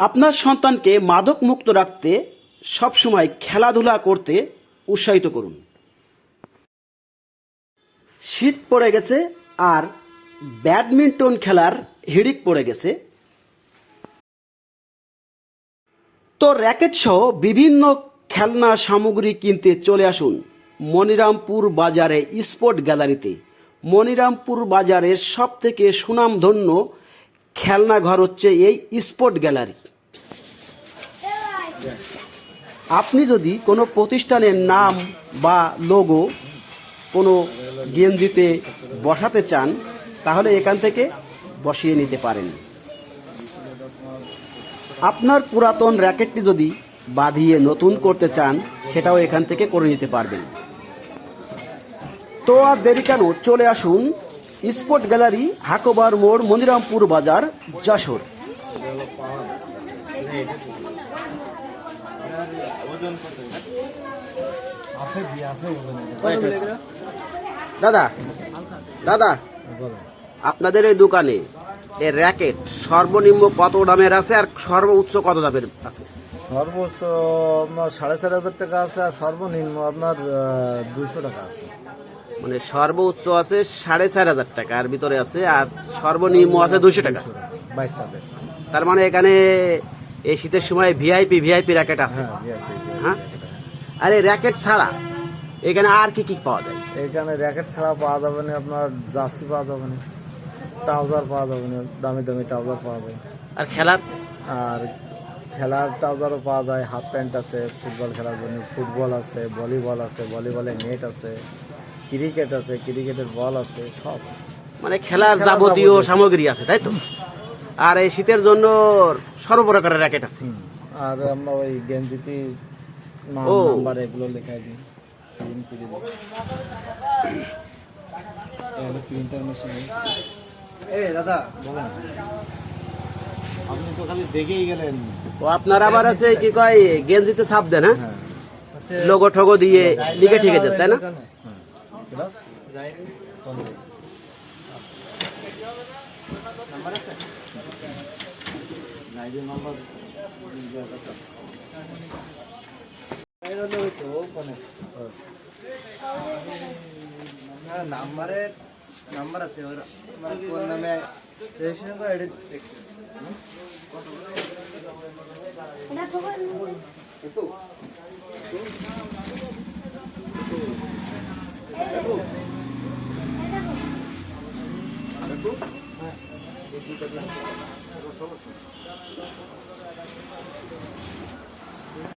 আপনার সন্তানকে মাদক মুক্ত রাখতে সবসময় খেলাধুলা করতে উৎসাহিত করুন। শীত পড়ে গেছে আর ব্যাডমিন্টন খেলার হিড়িক পড়ে গেছে। তো র্যাকেট সহ বিভিন্ন খেলনা সামগ্রী কিনতে চলে আসুন মনিরামপুর বাজারে স্পোর্ট গ্যালারিতে। মনিরামপুর বাজারের সব থেকে সুনামধন্য খেলনা ঘর হচ্ছে এই স্পোর্ট গ্যালারি। আপনি যদি কোনো প্রতিষ্ঠানের নাম বা লোগো কোনো গেঞ্জিতে বসাতে চান, তাহলে এখান থেকে বসিয়ে নিতে পারেন। আপনার পুরাতন র্যাকেটটি যদি বাঁধিয়ে নতুন করতে চান, সেটাও এখান থেকে করে নিতে পারবেন। তো আর দেরি কেন? চলে আসুন স্পোর্ট গ্যালারি হাকোবার মোড় মনিরামপুর বাজার যশোর। আছে দিয়ে আছে ওজনে দাদা দাদা আপনাদের এই দোকানে এই র্যাকেট সর্বনিম্ন কত দামের আছে আর সর্বোচ্চ কত দামের আছে? সর্বোচ্চ আপনার সাড়ে চার হাজার টাকা আছে আর সর্বনিম্ন আপনার দুইশো টাকা আছে। মানে সর্বোচ্চ আছে সাড়ে চার হাজার টাকা আর ভিতরে আছে আর সর্বনিম্ন আছে দুশো টাকা। বাচ্চাদের তার মানে এখানে এই শীতের সময় ভিআইপি ভিআইপি র্যাকেট আছে। হ্যাঁ হ্যাঁ? আর র্যাকেট ছাড়া এখানে আর কি কি পাওয়া যায়? এখানে র্যাকেট ছাড়া পাওয়া যাবে না আপনার জার্সি পাওয়া যাবে না ট্রাউজার পাওয়া যাবে না দামি দামি ট্রাউজার পাওয়া যায় আর খেলার? আর খেলার ট্রাউজারও পাওয়া যায় হাফ প্যান্ট আছে ফুটবল খেলার জন্য ফুটবল আছে ভলিবল আছে ভলিবলের নেট আছে ক্রিকেট আছে ক্রিকেটের বল আছে সব আছে। মানে খেলার যাবতীয়। সামগ্রী আছে তাই তো? আর এই শীতের জন্য সর্বপ্রকারের র্যাকেট আছে। আর আমরা ওই গেঞ্জিতে নাম নাম্বার এগুলো লেখাই দিই। প্রিন্ট করে দিই। প্রিন্টার এ। দাদা বলেন। আপনি তো খালি দেখেই গেলেন। ও আপনার আবার আছে কি কয় গেঞ্জিতে ছাপ দেন হ্যাঁ? হ্যাঁ। লোগো ঠোগো দিয়ে লিখে ঠিকে তাই না? নাম্বারের ನಂಬರ್ ಹತ್ತಿರ మనకు ఉన్నమే ration card edit Thank you.